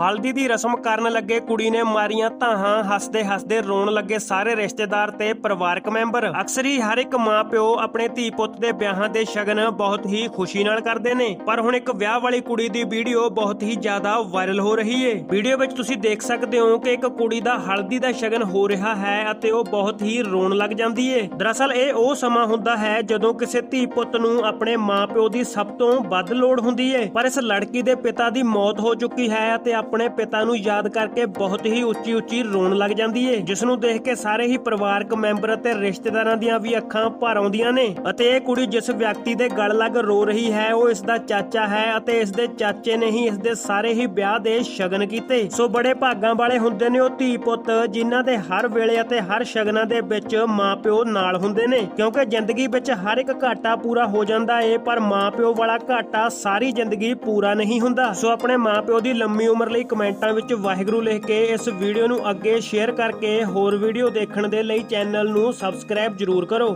ਹਲਦੀ ਦੀ ਰਸਮ ਕਰਨ ਲੱਗੇ ਕੁੜੀ ਨੇ ਮਾਰੀਆਂ ਧਾਹਾਂ, ਹੱਸਦੇ ਹੱਸਦੇ ਰੋਣ ਲੱਗੇ ਸਾਰੇ ਰਿਸ਼ਤੇਦਾਰ ਤੇ ਪਰਿਵਾਰਕ ਮੈਂਬਰ। ਅਕਸਰ ਹੀ ਹਰ ਇੱਕ ਮਾਪਿਓ ਆਪਣੇ ਧੀ ਪੁੱਤ ਦੇ ਵਿਆਹਾਂ ਦੇ ਸ਼ਗਨ ਬਹੁਤ ਹੀ ਖੁਸ਼ੀ ਨਾਲ ਕਰਦੇ ਨੇ। ਪਰ ਹੁਣ ਇੱਕ ਵਿਆਹ ਵਾਲੀ ਕੁੜੀ ਦੀ ਵੀਡੀਓ ਬਹੁਤ ਹੀ ਜ਼ਿਆਦਾ ਵਾਇਰਲ ਹੋ ਰਹੀ ਏ। ਵੀਡੀਓ ਵਿੱਚ ਤੁਸੀਂ ਦੇਖ ਸਕਦੇ ਹੋ ਕਿ ਇੱਕ ਕੁੜੀ ਦਾ ਹਲਦੀ ਦਾ ਸ਼ਗਨ ਹੋ ਰਿਹਾ ਹੈ ਅਤੇ ਉਹ ਬਹੁਤ ਹੀ ਰੋਣ ਲੱਗ ਜਾਂਦੀ ਏ। ਦਰਅਸਲ ਇਹ ਉਹ ਸਮਾਂ ਹੁੰਦਾ ਹੈ ਜਦੋਂ ਕਿਸੇ ਧੀ ਪੁੱਤ ਨੂੰ ਆਪਣੇ ਮਾਪਿਓ ਦੀ ਸਭ ਤੋਂ ਵੱਧ ਲੋੜ ਹੁੰਦੀ ਏ। ਪਰ ਇਸ ਲੜਕੀ ਦੇ ਪਿਤਾ ਦੀ ਮੌਤ ਹੋ ਚੁੱਕੀ ਹੈ ਅਤੇ ਆਪਣੇ ਪਿਤਾ ਨੂੰ ਯਾਦ ਕਰਕੇ ਬਹੁਤ ਹੀ ਉੱਚੀ ਉੱਚੀ ਰੋਣ ਲੱਗ ਜਾਂਦੀ ਏ ਜਿਸ ਨੂੰ ਦੇਖ ਕੇ ਸਾਰੇ ਹੀ ਪਰਿਵਾਰਕ ਮੈਂਬਰ ਅਤੇ ਰਿਸ਼ਤੇਦਾਰਾਂ ਦੀਆਂ ਵੀ ਅੱਖਾਂ ਭਰ ਆਉਂਦੀਆਂ ਨੇ। ਅਤੇ ਇਹ ਕੁੜੀ ਜਿਸ ਵਿਅਕਤੀ ਦੇ ਗਲ ਲੱਗ ਰੋ ਰਹੀ ਹੈ, ਉਹ ਇਸ ਦਾ ਚਾਚਾ ਹੈ ਅਤੇ ਇਸ ਦੇ ਚਾਚੇ ਨੇ ਹੀ ਇਸ ਦੇ ਸਾਰੇ ਹੀ ਵਿਆਹ ਦੇ ਸ਼ਗਨ ਕੀਤੇ। ਸੋ ਬੜੇ ਭਾਗਾਂ ਵਾਲੇ ਹੁੰਦੇ ਨੇ ਉਹ ਧੀ ਪੁੱਤ, ਜਿਨ੍ਹਾਂ ਦੇ ਹਰ ਵੇਲੇ ਅਤੇ ਹਰ ਸ਼ਗਨਾਂ ਦੇ ਵਿੱਚ ਮਾਪਿਓ ਨਾਲ ਹੁੰਦੇ ਨੇ। ਕਿਉਂਕਿ ਜ਼ਿੰਦਗੀ ਵਿੱਚ ਹਰ ਇੱਕ ਘਾਟਾ ਪੂਰਾ ਹੋ ਜਾਂਦਾ ਏ, ਪਰ ਮਾਪਿਓ ਵਾਲਾ ਘਾਟਾ ਸਾਰੀ ਜ਼ਿੰਦਗੀ ਪੂਰਾ ਨਹੀਂ ਹੁੰਦਾ। ਸੋ ਆਪਣੇ ਮਾਪਿਓ ਦੀ ਲੰਮੀ ਉਮਰ ਲਈ ਕਮੈਂਟਾਂ ਵਿੱਚ ਵਾਹਿਗੁਰੂ ਲਿਖ ਕੇ ਇਸ ਵੀਡੀਓ ਨੂੰ ਅੱਗੇ ਸ਼ੇਅਰ ਕਰਕੇ ਹੋਰ ਵੀਡੀਓ ਦੇਖਣ ਦੇ ਲਈ ਚੈਨਲ ਨੂੰ ਸਬਸਕ੍ਰਾਈਬ ਜ਼ਰੂਰ ਕਰੋ।